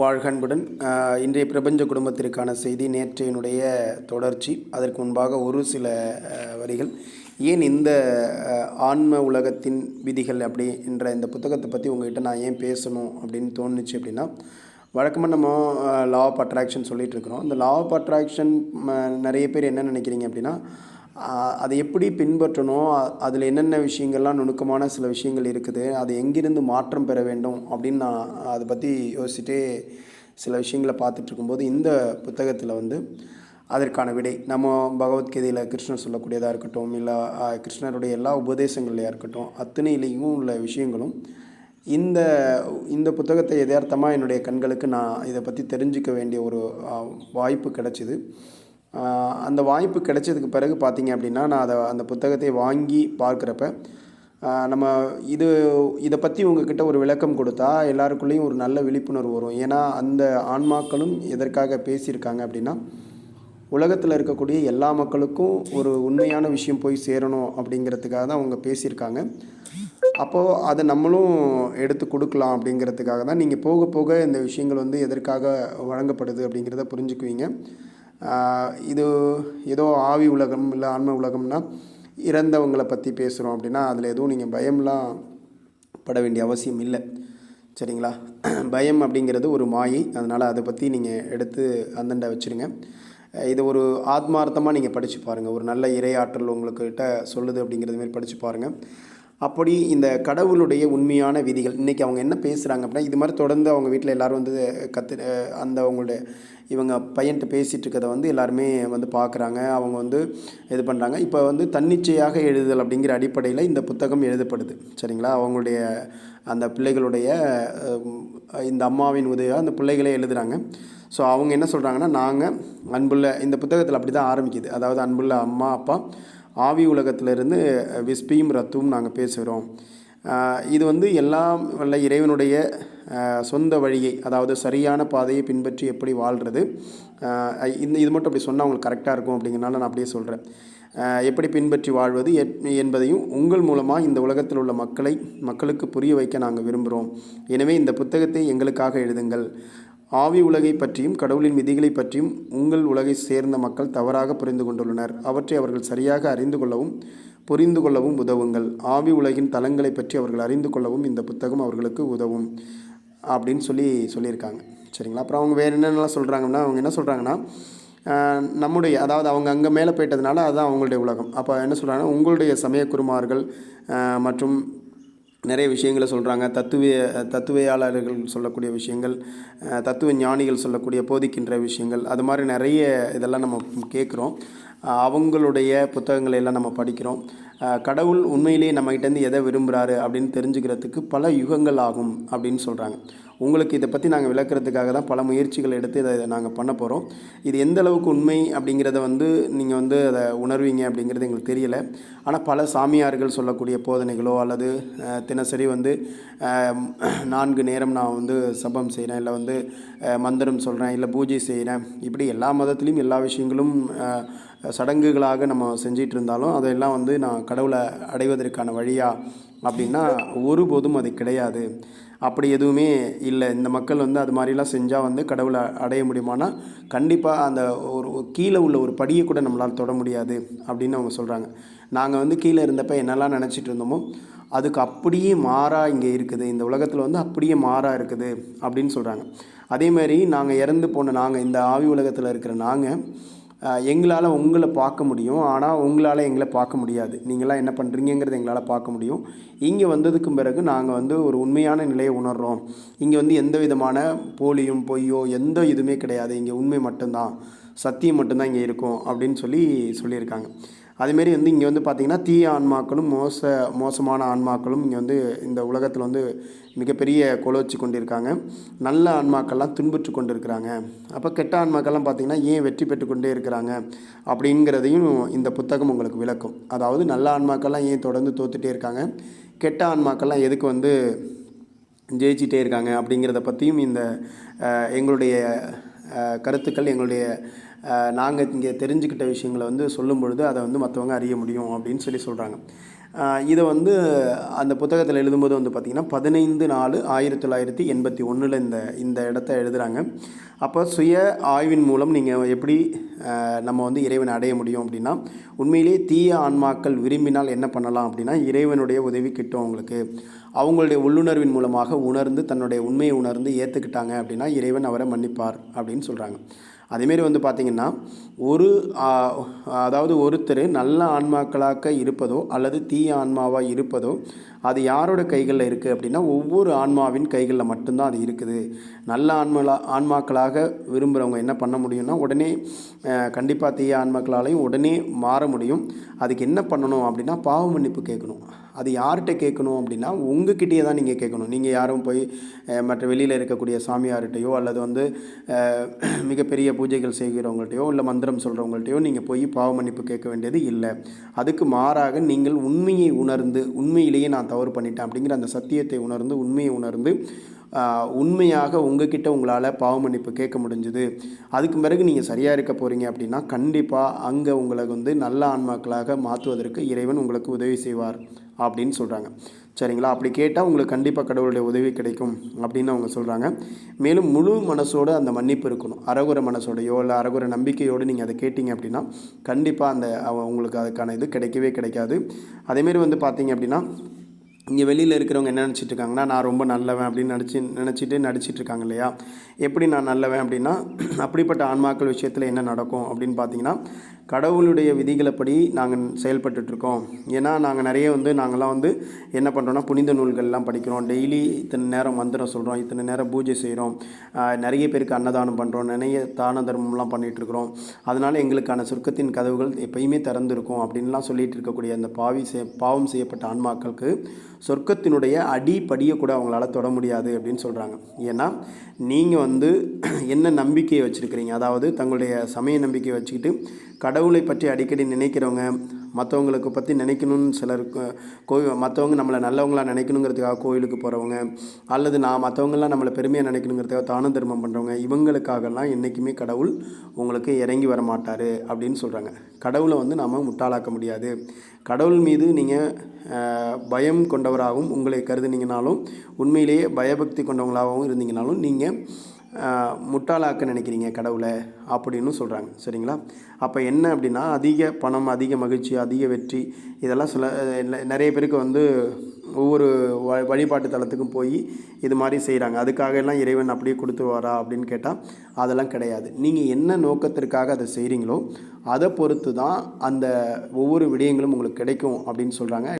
வாழ்கன்புடன் இன்றைய பிரபஞ்ச குடும்பத்திற்கான செய்தி நேற்றையினுடைய தொடர்ச்சி. அதற்கு முன்பாக ஒரு சில வரிகள். ஏன் இந்த ஆன்ம உலகத்தின் விதிகள் அப்படி என்ற இந்த புத்தகத்தை பற்றி உங்ககிட்ட நான் ஏன் பேசணும் அப்படின்னு தோணுச்சு அப்படின்னா வழக்கமாக நம்ம லா ஆஃப் அட்ராக்ஷன் சொல்லிகிட்டு இருக்கிறோம். இந்த லா ஆஃப் அட்ராக்ஷன் நிறைய பேர் என்ன நினைக்கிறீங்க அப்படின்னா அதை எப்படி பின்பற்றணும் அதில் என்னென்ன விஷயங்கள்லாம் நுணுக்கமான சில விஷயங்கள் இருக்குது அது எங்கிருந்து மாற்றம் பெற வேண்டும் அப்படின்னு நான் அதை பற்றி யோசிச்சுட்டே சில விஷயங்களை பார்த்துட்டு இருக்கும்போது இந்த புத்தகத்தில் வந்து அதற்கான விடை நம்ம பகவத்கீதையில் கிருஷ்ணர் சொல்லக்கூடியதாக இருக்கட்டும் இல்லை கிருஷ்ணருடைய எல்லா உபதேசங்களையாக இருக்கட்டும் அத்தனையிலையும் உள்ள விஷயங்களும் இந்த இந்த புத்தகத்தை யதார்த்தமாக என்னுடைய கண்களுக்கு நான் இதை பற்றி தெரிஞ்சிக்க வேண்டிய ஒரு வாய்ப்பு கிடச்சிது. அந்த வாய்ப்பு கிடைச்சதுக்கு பிறகு பார்த்தீங்க அப்படின்னா நான் அதை அந்த புத்தகத்தை வாங்கி பார்க்குறப்ப நம்ம இது இதை பற்றி உங்ககிட்ட ஒரு விளக்கம் கொடுத்தா எல்லாருக்குள்ளேயும் ஒரு நல்ல விழிப்புணர்வு வரும். ஏன்னா அந்த ஆன்மாக்களும் எதற்காக பேசியிருக்காங்க அப்படின்னா உலகத்தில் இருக்கக்கூடிய எல்லா மக்களுக்கும் ஒரு உண்மையான விஷயம் போய் சேரணும் அப்படிங்கிறதுக்காக தான் அவங்க பேசியிருக்காங்க. அப்போது அதை நம்மளும் எடுத்து கொடுக்கலாம் அப்படிங்கிறதுக்காக தான் நீங்கள் போக போக இந்த விஷயங்கள் வந்து எதற்காக வழங்கப்படுது அப்படிங்கிறத புரிஞ்சுக்குவீங்க. இது ஏதோ ஆவி உலகம் இல்லை ஆன்ம உலகம்னா இறந்தவங்களை பற்றி பேசுகிறோம் அப்படின்னா அதில் எதுவும் நீங்கள் பயம்லாம் பட வேண்டிய அவசியம் இல்லை. சரிங்களா? பயம் அப்படிங்கிறது ஒரு மாயை. அதனால் அதை பற்றி நீங்கள் எடுத்து அந்தண்டை வச்சுருங்க. இது ஒரு ஆத்மார்த்தமாக நீங்கள் படித்து பாருங்கள் ஒரு நல்ல இறையாற்றல் உங்களுக்கிட்ட சொல்லுது அப்படிங்கிறது மாதிரி படித்து பாருங்கள் அப்படி இந்த கடவுளுடைய உண்மையான விதிகள். இன்றைக்கி அவங்க என்ன பேசுகிறாங்க அப்படின்னா இது மாதிரி தொடர்ந்து அவங்க வீட்டில் எல்லோரும் வந்து கற்று அந்த அவங்களுடைய இவங்க பையன்கிட்ட பேசிகிட்டு இருக்கதை வந்து எல்லாருமே வந்து பார்க்குறாங்க அவங்க வந்து இது பண்ணுறாங்க இப்போ வந்து தன்னிச்சையாக எழுதுதல் அப்படிங்கிற அடிப்படையில் இந்த புத்தகம் எழுதப்படுது. சரிங்களா? அவங்களுடைய அந்த பிள்ளைகளுடைய இந்த அம்மாவின் உதவியாக அந்த பிள்ளைகளே எழுதுகிறாங்க ஸோ அவங்க என்ன சொல்கிறாங்கன்னா நாங்கள் அன்புள்ள இந்த புத்தகத்தில் அப்படி தான் ஆரம்பிக்குது. அதாவது அன்புள்ள அம்மா அப்பா ஆவி உலகத்திலிருந்து விஸ்பியும் ரத்தும் நாங்கள் பேசுகிறோம். இது வந்து எல்லாம் வல்ல இறைவனுடைய சொந்த வழியை அதாவது சரியான பாதையை பின்பற்றி எப்படி வாழ்கிறது இந்த இது மட்டும் அப்படி சொன்னால் அவங்களுக்கு கரெக்டாக இருக்கும் அப்படிங்கிறனால நான் அப்படியே சொல்கிறேன் எப்படி பின்பற்றி வாழ்வது என்பதையும் உங்கள் மூலமாக இந்த உலகத்தில் உள்ள மக்களை மக்களுக்கு புரிய வைக்க நாங்கள் விரும்புகிறோம் எனவே இந்த புத்தகத்தை எங்களுக்காக எழுதுங்கள். ஆவி உலகை பற்றியும் கடவுளின் விதிகளை பற்றியும் உங்கள் உலகை சேர்ந்த மக்கள் தவறாக புரிந்து கொண்டுள்ளனர். அவற்றை அவர்கள் சரியாக அறிந்து கொள்ளவும் புரிந்து கொள்ளவும் உதவுங்கள். ஆவி உலகின் தலங்களை பற்றி அவர்கள் அறிந்து கொள்ளவும் இந்த புத்தகம் அவர்களுக்கு உதவும் அப்படின்னு சொல்லி சொல்லியிருக்காங்க. சரிங்களா? அப்புறம் அவங்க வேறு என்னென்னலாம் சொல்கிறாங்கன்னா அவங்க என்ன சொல்கிறாங்கன்னா நம்முடைய அதாவது அவங்க அங்கே மேலே போயிட்டதுனால அதுதான் அவங்களுடைய உலகம். அப்போ என்ன சொல்கிறாங்கன்னா உங்களுடைய சமய குருமார்கள் மற்றும் நிறைய விஷயங்களை சொல்கிறாங்க தத்துவ தத்துவையாளர்கள் சொல்லக்கூடிய விஷயங்கள் தத்துவ ஞானிகள் சொல்லக்கூடிய போதிக்கின்ற விஷயங்கள் அது மாதிரி நிறைய இதெல்லாம் நம்ம கேட்குறோம் அவங்களுடைய புத்தகங்களை எல்லாம் நம்ம படிக்கிறோம். கடவுள் உண்மையிலேயே நம்மகிட்டேருந்து எதை விரும்புகிறாரு அப்படின்னு தெரிஞ்சுக்கிறதுக்கு பல யுகங்கள் ஆகும் அப்படின்னு சொல்கிறாங்க உங்களுக்கு இதை பற்றி நாங்கள் விளக்குறதுக்காக தான் பல முயற்சிகள் எடுத்து இதை நாங்கள் பண்ண போகிறோம் இது எந்த அளவுக்கு உண்மை அப்படிங்கிறத வந்து நீங்கள் வந்து அதை உணர்வீங்க அப்படிங்கிறது எங்களுக்கு தெரியலை. ஆனால் பல சாமியார்கள் சொல்லக்கூடிய போதனைகளோ அல்லது தினசரி வந்து நான்கு நேரம் நான் வந்து சபம் செய்கிறேன் இல்லை வந்து மந்திரம் சொல்கிறேன் இல்லை பூஜை செய்கிறேன் இப்படி எல்லா மதத்துலேயும் எல்லா விஷயங்களும் சடங்குகளாக நம்ம செஞ்சிகிட்டு இருந்தாலும் அதையெல்லாம் வந்து நான் கடவுளை அடைவதற்கான வழியா அப்படின்னா ஒருபோதும் அது கிடையாது. அப்படி எதுவுமே இல்லை. இந்த மக்கள் வந்து அது மாதிரிலாம் செஞ்சால் வந்து கடவுளை அடைய முடியுமானா கண்டிப்பாக அந்த ஒரு கீழே உள்ள ஒரு படியை கூட நம்மளால் தொட முடியாது அப்படின்னு அவங்க சொல்கிறாங்க நாங்கள் வந்து கீழே இருந்தப்போ என்னெல்லாம் நினச்சிட்டு இருந்தோமோ அதுக்கு அப்படியே மாறாக இங்கே இருக்குது. இந்த உலகத்தில் வந்து அப்படியே மாறாக இருக்குது அப்படின்னு சொல்கிறாங்க அதேமாதிரி நாங்கள் இறந்து போன நாங்கள் இந்த ஆவி உலகத்தில் இருக்கிற நாங்கள் எங்களால் உங்களை பார்க்க முடியும். ஆனால் உங்களால் எங்களை பார்க்க முடியாது. நீங்களாம் என்ன பண்ணுறீங்கிறத எங்களால் பார்க்க முடியும். இங்கே வந்ததுக்கு பிறகு நாங்கள் வந்து ஒரு உண்மையான நிலையை உணர்கிறோம் இங்கே வந்து எந்த விதமான போலியும் பொய்யோ எந்த இதுவுமே கிடையாது. இங்கே உண்மை மட்டும்தான். சத்தியம் மட்டும்தான் இங்கே இருக்கும் அப்படின்னு சொல்லி சொல்லியிருக்காங்க. அதுமாரி வந்து இங்கே வந்து பார்த்திங்கன்னா தீய ஆன்மாக்களும் மோச மோசமான ஆன்மாக்களும் இங்கே வந்து இந்த உலகத்தில் வந்து மிகப்பெரிய கொலோச்சி கொண்டிருக்காங்க. நல்ல ஆன்மாக்கள்லாம் துன்புற்று கொண்டிருக்கிறாங்க. அப்போ கெட்ட ஆன்மாக்கள்லாம் பார்த்திங்கன்னா ஏன் வெற்றி பெற்று கொண்டே இருக்கிறாங்க? அப்படிங்கிறதையும் இந்த புத்தகம் உங்களுக்கு விளக்கும். அதாவது நல்ல ஆன்மாக்கள்லாம் ஏன் தொடர்ந்து தோத்துட்டே இருக்காங்க? கெட்ட ஆன்மாக்கள்லாம் எதுக்கு வந்து ஜெயிச்சிட்டே இருக்காங்க? அப்படிங்கிறத பற்றியும் இந்த எங்களுடைய கருத்துக்கள் எங்களுடைய நாங்கள் இங்கே தெரிஞ்சுக்கிட்ட விஷயங்களை வந்து சொல்லும் பொழுது அதை வந்து மற்றவங்க அறிய முடியும் அப்படின்னு சொல்லி சொல்கிறாங்க இதை வந்து அந்த புத்தகத்தில் எழுதும்போது வந்து பார்த்திங்கன்னா பதினைந்து நாலு ஆயிரத்தி தொள்ளாயிரத்தி எண்பத்தி ஒன்றில் இந்த இந்த இடத்த எழுதுகிறாங்க அப்போ சுய ஆய்வின் மூலம் நீங்கள் எப்படி நம்ம வந்து இறைவனை அடைய முடியும் அப்படின்னா உண்மையிலேயே தீய ஆன்மாக்கள் விரும்பினால் என்ன பண்ணலாம் அப்படின்னா இறைவனுடைய உதவி கிட்டும் அவங்களுக்கு. அவங்களுடைய உள்ளுணர்வின் மூலமாக உணர்ந்து தன்னுடைய உண்மையை உணர்ந்து ஏற்றுக்கிட்டாங்க அப்படின்னா இறைவன் அவரை மன்னிப்பார் அப்படின்னு சொல்கிறாங்க அதேமாரி வந்து பார்த்திங்கன்னா ஒரு அதாவது ஒருத்தர் நல்ல ஆன்மாக்களாக இருப்பதோ அல்லது தீய ஆன்மாவாக இருப்பதோ அது யாரோட கைகளில் இருக்குது அப்படின்னா ஒவ்வொரு ஆன்மாவின் கைகளில் மட்டும்தான் அது இருக்குது. நல்ல ஆன்மலா ஆன்மாக்களாக விரும்புகிறவங்க என்ன பண்ண முடியும்னா உடனே கண்டிப்பாக தீய ஆன்மாக்களாலையும் உடனே மாற முடியும். அதுக்கு என்ன பண்ணணும் அப்படின்னா பாவ மன்னிப்பு கேட்கணும். அது யார்கிட்ட கேட்கணும் அப்படின்னா உங்ககிட்டயே தான் நீங்கள் கேட்கணும். நீங்கள் யாரும் போய் மற்ற வெளியில் இருக்கக்கூடிய சாமியார்கிட்டையோ அல்லது வந்து மிகப்பெரிய பூஜைகள் செய்கிறவங்கள்ட்டையோ இல்லை மந்திரம் சொல்கிறவங்கள்ட்டையோ நீங்கள் போய் பாவ மன்னிப்பு கேட்க வேண்டியது இல்லை. அதுக்கு மாறாக நீங்கள் உண்மையை உணர்ந்து உண்மையிலேயே நான் தவறு பண்ணிட்டேன் அப்படிங்கிற அந்த சத்தியத்தை உணர்ந்து உண்மையை உணர்ந்து உண்மையாக உங்ககிட்ட உங்களால் பாவ மன்னிப்பு கேட்க முடிஞ்சுது. அதுக்கு பிறகு நீங்கள் சரியாக இருக்க போகிறீங்க அப்படின்னா கண்டிப்பாக அங்கே உங்களை வந்து நல்ல ஆன்மாக்களாக மாற்றுவதற்கு இறைவன் உங்களுக்கு உதவி செய்வார் அப்படின்னு சொல்கிறாங்க சரிங்களா? அப்படி கேட்டால் உங்களுக்கு கண்டிப்பாக கடவுளுடைய உதவி கிடைக்கும் அப்படின்னு அவங்க சொல்கிறாங்க மேலும் முழு மனசோடு அந்த மன்னிப்பு இருக்கணும். அறகுற மனசோடையோ இல்லை அறகுற நம்பிக்கையோடு நீங்கள் அதை கேட்டிங்க அப்படின்னா கண்டிப்பாக அந்த உங்களுக்கு அதுக்கான இது கிடைக்கவே கிடைக்காது. அதேமாரி வந்து பார்த்தீங்க அப்படின்னா இங்கே வெளியில் இருக்கிறவங்க என்ன நினச்சிட்டு இருக்காங்கன்னா நான் ரொம்ப நல்லவன் அப்படின்னு நினச்சி நினச்சிட்டு நடிச்சிட்டு இருக்காங்க இல்லையா? எப்படி நான் நல்லவன் அப்படின்னா அப்படிப்பட்ட ஆன்மாக்கள் விஷயத்தில் என்ன நடக்கும் அப்படின்னு பார்த்தீங்கன்னா கடவுளுடைய விதிகளைப்படி நாங்கள் செயல்பட்டுட்ருக்கோம். ஏன்னா நாங்கள் நிறைய வந்து நாங்கள்லாம் வந்து என்ன பண்ணுறோன்னா புனித நூல்கள்லாம் படிக்கிறோம். டெய்லி இத்தனை நேரம் மந்திரம் சொல்கிறோம் இத்தனை நேரம் பூஜை செய்கிறோம் நிறைய பேருக்கு அன்னதானம் பண்ணுறோம் நிறைய தான தர்மம்லாம் பண்ணிகிட்ருக்குறோம் அதனால் எங்களுக்கான சொர்க்கத்தின் கதவுகள் எப்பயுமே திறந்துருக்கும் அப்படின்லாம் சொல்லிகிட்டு இருக்கக்கூடிய அந்த பாவி செய் பாவம் செய்யப்பட்ட ஆன்மாக்களுக்கு சொர்க்கத்தினுடைய அடிப்படியை கூட அவங்களால தொட முடியாது அப்படின்னு சொல்கிறாங்க ஏன்னா நீங்கள் வந்து என்ன நம்பிக்கை நம்பிக்கை வச்சுருக்கிறீங்க. அதாவது தங்களுடைய சமய நம்பிக்கை வச்சுக்கிட்டு கடவுளை பற்றி அடிக்கடி நினைக்கிறவங்க மற்றவங்களுக்கு பற்றி நினைக்கணும்னு சிலருக்கு கோவில் மற்றவங்க நம்மளை நல்லவங்களாக நினைக்கணுங்கிறதுக்காக கோயிலுக்கு போகிறவங்க அல்லது நான் மற்றவங்களாம் நம்மளை பெருமையாக நினைக்கணுங்கிறதுக்காக தான தர்மம் பண்ணுறவங்க இவங்களுக்காகலாம் என்றைக்குமே கடவுள் உங்களுக்கு இறங்கி வர மாட்டார் அப்படின்னு சொல்கிறாங்க கடவுளை வந்து நாம் முட்டாளாக்க முடியாது. கடவுள் மீது நீங்கள் பயம் கொண்டவராகவும் உங்களை கருதுனீங்கனாலும் உண்மையிலேயே பயபக்தி கொண்டவங்களாகவும் இருந்தீங்கனாலும் நீங்கள் முட்டாளாக்க நினைக்கிறீங்க கடவுளை அப்படின்னு சொல்கிறாங்க சரிங்களா? அப்போ என்ன அப்படின்னா அதிக பணம் அதிக மகிழ்ச்சி அதிக வெற்றி இதெல்லாம் சில நிறைய பேருக்கு வந்து ஒவ்வொரு வ வழிபாட்டு தளத்துக்கும் போய் இது மாதிரி செய்கிறாங்க அதுக்காக எல்லாம் இறைவன் அப்படியே கொடுத்துருவாரா அப்படின்னு கேட்டால் அதெல்லாம் கிடையாது. நீங்கள் என்ன நோக்கத்திற்காக அதை செய்கிறீங்களோ அதை பொறுத்து தான் அந்த ஒவ்வொரு விடயங்களும் உங்களுக்கு கிடைக்கும் அப்படின்னு சொல்கிறாங்க